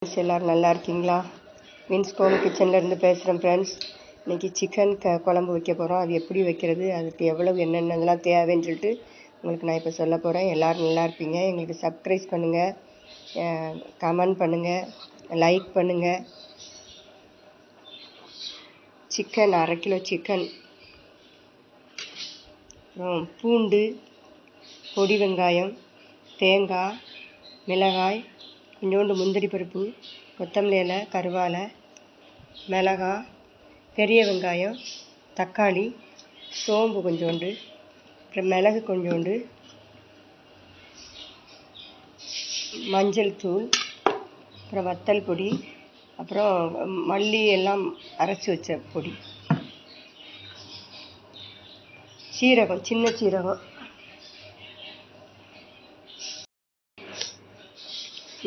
Friends எல்லோரும் நல்லா இருக்கீங்களா? மீன்ஸ் கிச்சன்லேருந்து பேசுகிறேன் ஃப்ரெண்ட்ஸ் இன்றைக்கி சிக்கன் க குழம்பு வைக்க போகிறோம் அது எப்படி வைக்கிறது? அதுக்கு எவ்வளவு என்னென்னலாம் தேவைன்னு சொல்லிட்டு உங்களுக்கு நான் இப்போ சொல்ல போகிறேன் எல்லோரும் நல்லா இருப்பீங்க. எங்களுக்கு சப்ஸ்கிரைப் பண்ணுங்கள் கமெண்ட் பண்ணுங்கள் லைக் பண்ணுங்கள் சிக்கன் அரை கிலோ சிக்கன் அப்புறம் பூண்டு பொடி வெங்காயம் தேங்காய் மிளகாய் கொஞ்சோண்டு முந்திரி பருப்பு கொத்தமல்லி இலை கருவேப்பிலை மிளகாய் பெரிய வெங்காயம் தக்காளி சோம்பு கொஞ்சோண்டு அப்புறம் மிளகு கொஞ்சோண்டு மஞ்சள் தூள் அப்புறம் வத்தல் பொடி அப்புறம் மல்லி எல்லாம் அரைச்சி வச்ச பொடி. சீரகம் சின்ன சீரகம்.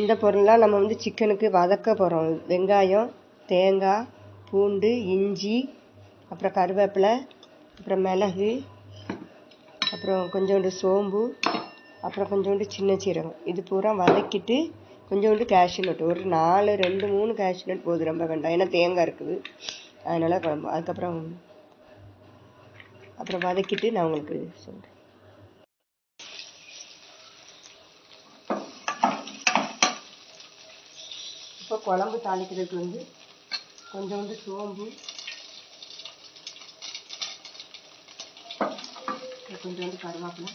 இந்த பொருள்லாம் நம்ம வந்து சிக்கனுக்கு வதக்க போகிறோம் வெங்காயம் தேங்காய் பூண்டு இஞ்சி அப்புறம் கருவேப்பிலை அப்புறம் மிளகு அப்புறம் கொஞ்சோண்டு சோம்பு அப்புறம் கொஞ்சோண்டு சின்ன சீரகம். இது பூரா வதக்கிட்டு கொஞ்சோண்டு கேஷ்யூ நட் ஒரு நாலு ரெண்டு மூணு கேஷ்யூ நட் போதும். ரொம்ப வேண்டாம். ஏன்னா தேங்காய் இருக்குது. அதனால் குழம்பு. அதுக்கப்புறம் அப்புறம் வதக்கிட்டு நான் உங்களுக்கு சொல்கிறேன் குழம்பு தாளிக்கிறதுக்கு வந்து கொஞ்சோண்டு சோம்பு கொஞ்சோண்டு கருவேப்பிலை.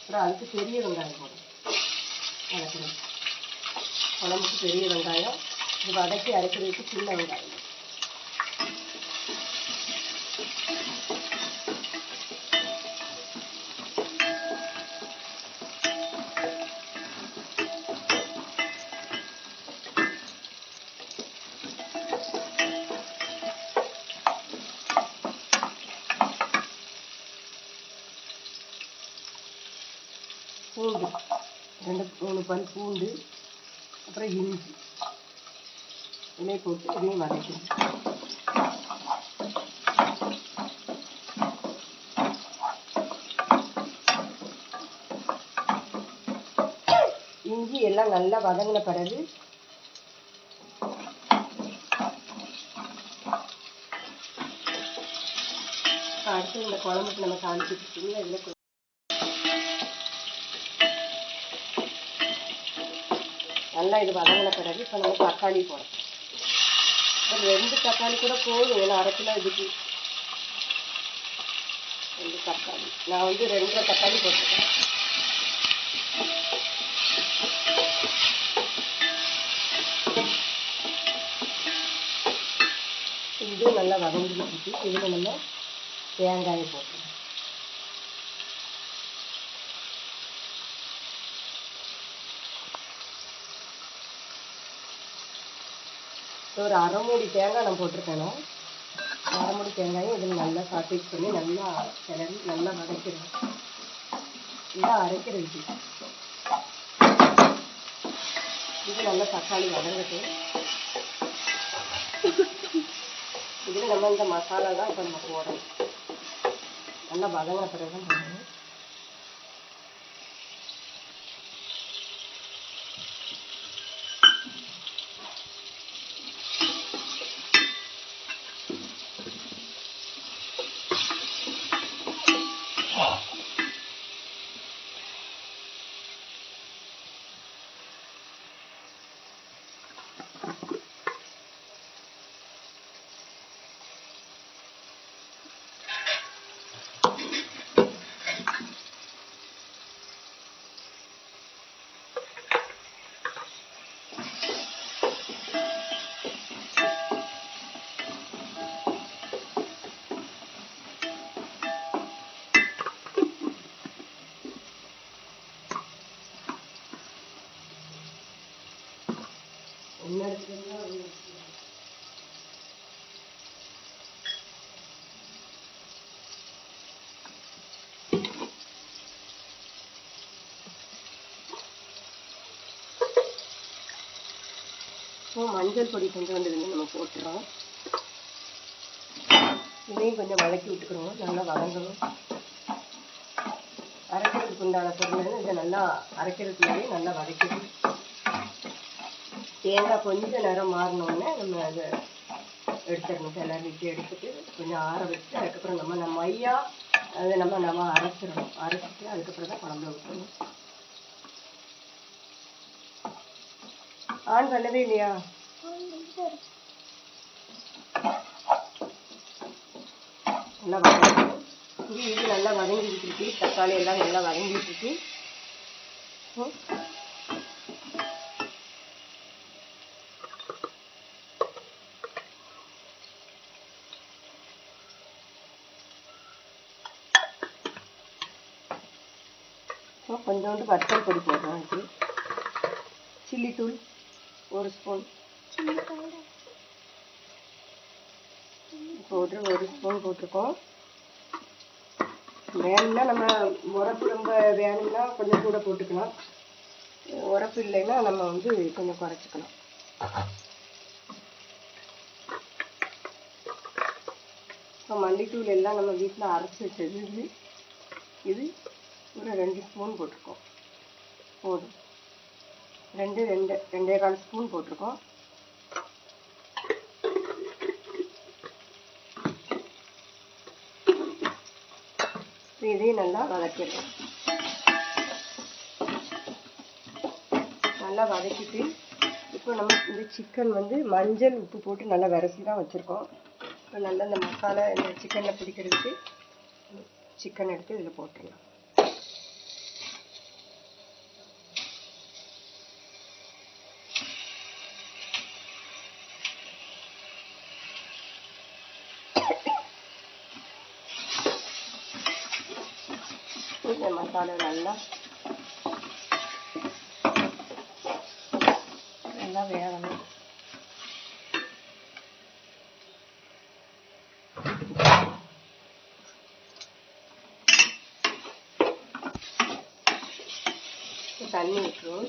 அப்புறம் அதுக்கு பெரிய வெங்காயம் போடும் வதக்கணும். குழம்புக்கு பெரிய வெங்காயம். இது வதக்கி அரைக்கிறதுக்கு சின்ன வெங்காயம். பூண்டு. ரெண்டு மூணு பல் பூண்டு அப்புறம் இஞ்சி. இலை போட்டு இதையும் வதக்கணும். இஞ்சி எல்லாம் நல்லா வதங்கின பிறகு அடுத்து இந்த குழம்புக்கு நம்ம தாளிச்சுட்டு இதில் நல்லா இது வதங்கின பிறகு இப்போ நம்ம தக்காளி போடணும். ஒரு ரெண்டு தக்காளி கூட போதும் ஏன்னா அரை கிலோ இதுக்கு. ரெண்டு தக்காளி. நான் வந்து ரெண்டரை தக்காளி போட்டுருக்கேன் இது நல்லா வதங்கிட்டு இதில் நம்ம தேங்காயை ஸோ ஒரு அரை மூடி தேங்காய் நான் போட்டிருக்கேன். அரை மூடி தேங்காயும் இதில் நல்லா சாட்டிட் பண்ணி நல்லா கிளறி நல்லா வதக்கிறேன் நல்லா அரைக்கிறது இது. நல்லா தக்காளி வதங்கட்டும். இதில் நம்ம இந்த மசாலா தான் இப்போ நம்ம போடணும். நல்லா வதங்கின பிறகு தான் இப்போ மஞ்சள் பொடி கொஞ்சம் வந்து நம்ம போட்டுறோம். இதையும் கொஞ்சம் வதக்கி விட்டுக்கிறோம் நல்லா வதங்கணும். அரைக்கிறதுக்கு உண்டான பொருள் இதை நல்லா அரைக்கிறதுக்குள்ளே நல்லா வதக்கிடணும் தேங்காய் கொஞ்சம் நேரம் மாறினோடனே நம்ம அதை எடுத்துடணும். கிளறிட்டு எடுத்துட்டு கொஞ்சம் ஆற வச்சு அதுக்கப்புறம் நம்ம நம்ம மையா அதை நம்ம நம்ம அரைச்சிடணும். அரைச்சிட்டு அதுக்கப்புறம் தான் குழம்பு ஊற்றணும் ஆன் பண்ணவே இல்லையா? நல்லா வதங்கணும் இது இது நல்லா வதங்கிட்டு இருக்கு. தக்காளி எல்லாம் நல்லா வதங்கிட்டு இருக்கு. கொஞ்சோண்டு வத்தல் பொடி போடுறோம் சில்லி தூள். ஒரு ஸ்பூன் பவுட்ரு ஒரு ஸ்பூன் போட்டிருக்கோம் வேணும்னா நம்ம உரப்பு ரொம்ப வேணும்னா கொஞ்சம் கூட போட்டுக்கலாம். உரப்பு இல்லைன்னா நம்ம வந்து கொஞ்சம் குறைச்சிக்கலாம். இப்போ மல்லித்தூள் எல்லாம் நம்ம வீட்டில் அரைச்சி வச்சது இது. இது ஒரு ரெண்டு ஸ்பூன் போட்டிருக்கோம் போதும். ரெண்டு ரெண்டு ரெண்டே கால் ஸ்பூன் போட்டிருக்கோம். இதையும் நல்லா வதக்கிடலாம். நல்லா வதக்கிட்டு இப்போ நம்ம இந்த சிக்கன் வந்து மஞ்சள் உப்பு போட்டு நல்லா விரசி தான் வச்சுருக்கோம். இப்போ நல்லா இந்த மசாலா இந்த சிக்கனில் பிடிக்கிறதுக்கு சிக்கன் எடுத்து இதில் போட்டுடலாம். இந்த மசாலா நல்லா நல்லா வேகணும். தண்ணி விட்டுரும்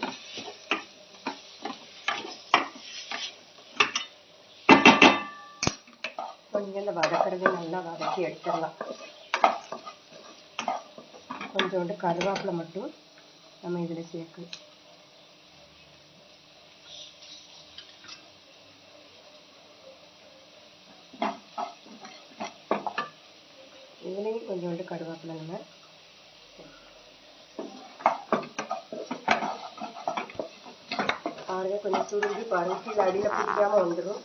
கொஞ்சம் வதக்கிறது நல்லா வதக்கி எடுத்துடலாம். கொஞ்சோண்டு கருவேப்பிலை மட்டும் நம்ம இதில் சேர்க்கணும் இதுலேயும் கொஞ்சோண்டு கருவேப்பிலை நம்ம பாருங்க கொஞ்சம் சுருங்கி பாருங்க. கீழே அடியில் பிடிக்காம வந்துடும்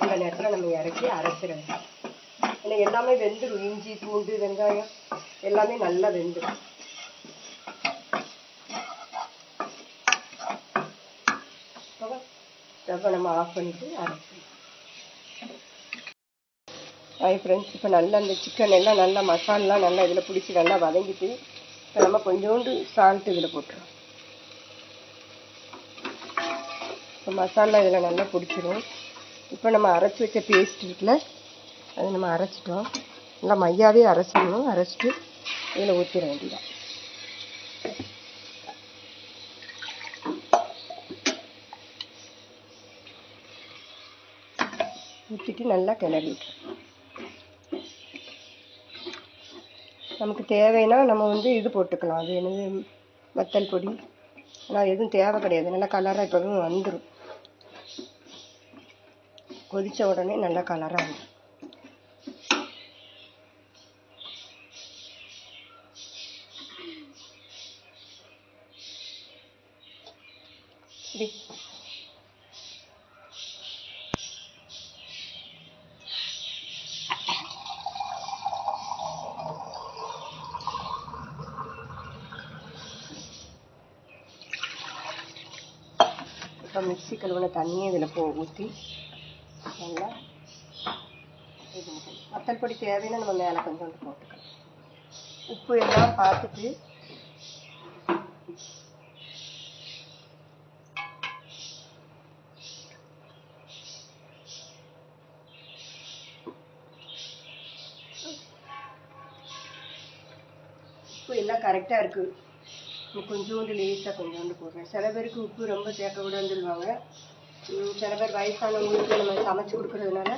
அந்த நேரத்தில் நம்ம இறக்கி அரைச்சிடணும். ஏன்னா எல்லாமே வெந்துடும் இஞ்சி பூண்டு வெங்காயம் எல்லாமே நல்லா வெந்துடும் ஸ்டவ்வை நம்ம ஆஃப் பண்ணிட்டு அரைச்சிடலாம் ஹாய் ஃப்ரெண்ட்ஸ் இப்போ நல்லா இந்த சிக்கன் எல்லாம் நல்லா மசாலெலாம் நல்லா இதில் பிடிச்சி நல்லா வதங்கிட்டு இப்போ நம்ம கொஞ்சோண்டு சால்ட் இதில் போட்டுரும் இப்போ மசாலா இதில் நல்லா பிடிச்சிரும். இப்போ நம்ம அரைச்சி வச்ச பேஸ்ட் இருக்குல்ல அதை நம்ம அரைச்சிட்டோம். நல்லா மையாவே அரைச்சிடணும். அரைச்சிட்டு இதில் ஊற்றிட வேண்டியதான் ஊற்றிட்டு நல்லா கிளறி விட்டுரும் நமக்கு தேவைன்னா நம்ம வந்து இது போட்டுக்கலாம். அது என்னது? வத்தல் பொடி. ஆனால் எதுவும் தேவை கிடையாது. நல்லா கலராக இப்போவும் வந்துடும் கொதித்த உடனே நல்லா கலராக வந்துடும் இப்படி இப்போ மிக்ஸி கழுவின தண்ணியை இதில் போ ஊற்றி நல்லா இது வத்தல் பொடி தேவைன்னு நம்ம மேலே கொஞ்சோண்டு போட்டுக்கலாம். உப்பு எல்லாம் பார்த்துட்டு உப்பு எல்லாம் கரெக்டாக இருக்குது கொஞ்சோண்டு லேஸாக கொஞ்சோண்டு போடுறேன். சில பேருக்கு உப்பு ரொம்ப சேர்க்கக்கூடாதுன்னு சொல்லுவாங்க. சில பேர் வயசானவங்களுக்கு நம்ம சமைச்சு கொடுக்குறதுனால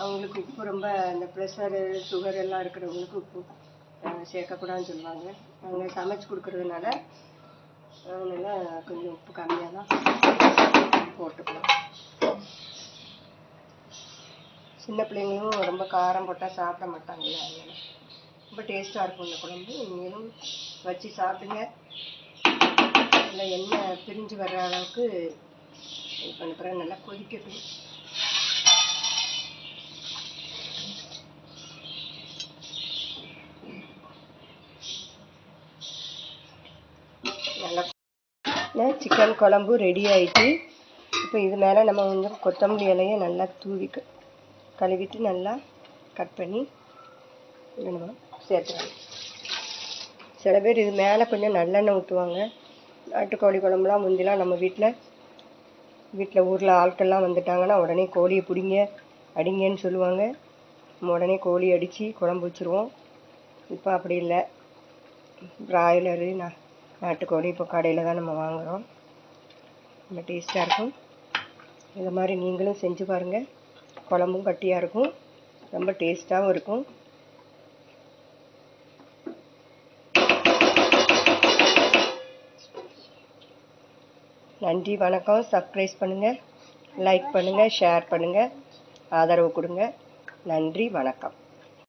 அவங்களுக்கு உப்பு ரொம்ப அந்த ப்ரெஷரு சுகர் எல்லாம் இருக்கிறவங்களுக்கு உப்பு சேர்க்கக்கூடாதுன்னு சொல்லுவாங்க. அவங்க சமைச்சு கொடுக்குறதுனால அதனால் கொஞ்சம் உப்பு கம்மியாக தான் போட்டுக்கலாம் சின்ன பிள்ளைங்களும் ரொம்ப காரம் போட்டால் சாப்பிட மாட்டாங்களே அதனால் ரொம்ப டேஸ்ட்டாக இருக்கும் இந்த குழம்பு. நீங்களும் வச்சு சாப்பிடுங்க. நல்லா எண்ணெய் பிரிஞ்சு வர்ற அளவுக்கு இது பண்ண பிறகு நல்லா கொதிக்கட்டும். நல்லா சிக்கன் குழம்பு ரெடி ஆகிட்டு இப்போ இது மேலே நம்ம வந்து கொத்தமல்லி இலையை நல்லா தூவி க- கழுவிட்டு நல்லா கட் பண்ணி இதை சேர்த்துறேன். சில பேர் இது மேலே கொஞ்சம் நல்லெண்ணெய் ஊற்றுவாங்க நாட்டுக்கோழி குழம்புலாம் முந்திலாம் நம்ம வீட்டில் வீட்டில் ஊரில் ஆட்கள்லாம் வந்துட்டாங்கன்னா உடனே கோழியை பிடிங்க அடிங்கன்னு சொல்லுவாங்க. நம்ம உடனே கோழி அடித்து குழம்பு வச்சுருவோம். இப்போ அப்படி இல்லை. பிராய்லரு நா நாட்டுக்கோழி இப்போ கடையில் தான் நம்ம வாங்குகிறோம் ரொம்ப டேஸ்ட்டாக இருக்கும். இந்த மாதிரி நீங்களும் செஞ்சு பாருங்கள் குழம்பும் கட்டியாக இருக்கும். ரொம்ப டேஸ்ட்டாகவும் இருக்கும். நன்றி வணக்கம். சப்ஸ்கிரைப் பண்ணுங்கள் லைக் பண்ணுங்கள் ஷேர் பண்ணுங்கள் ஆதரவு கொடுங்க. நன்றி வணக்கம்.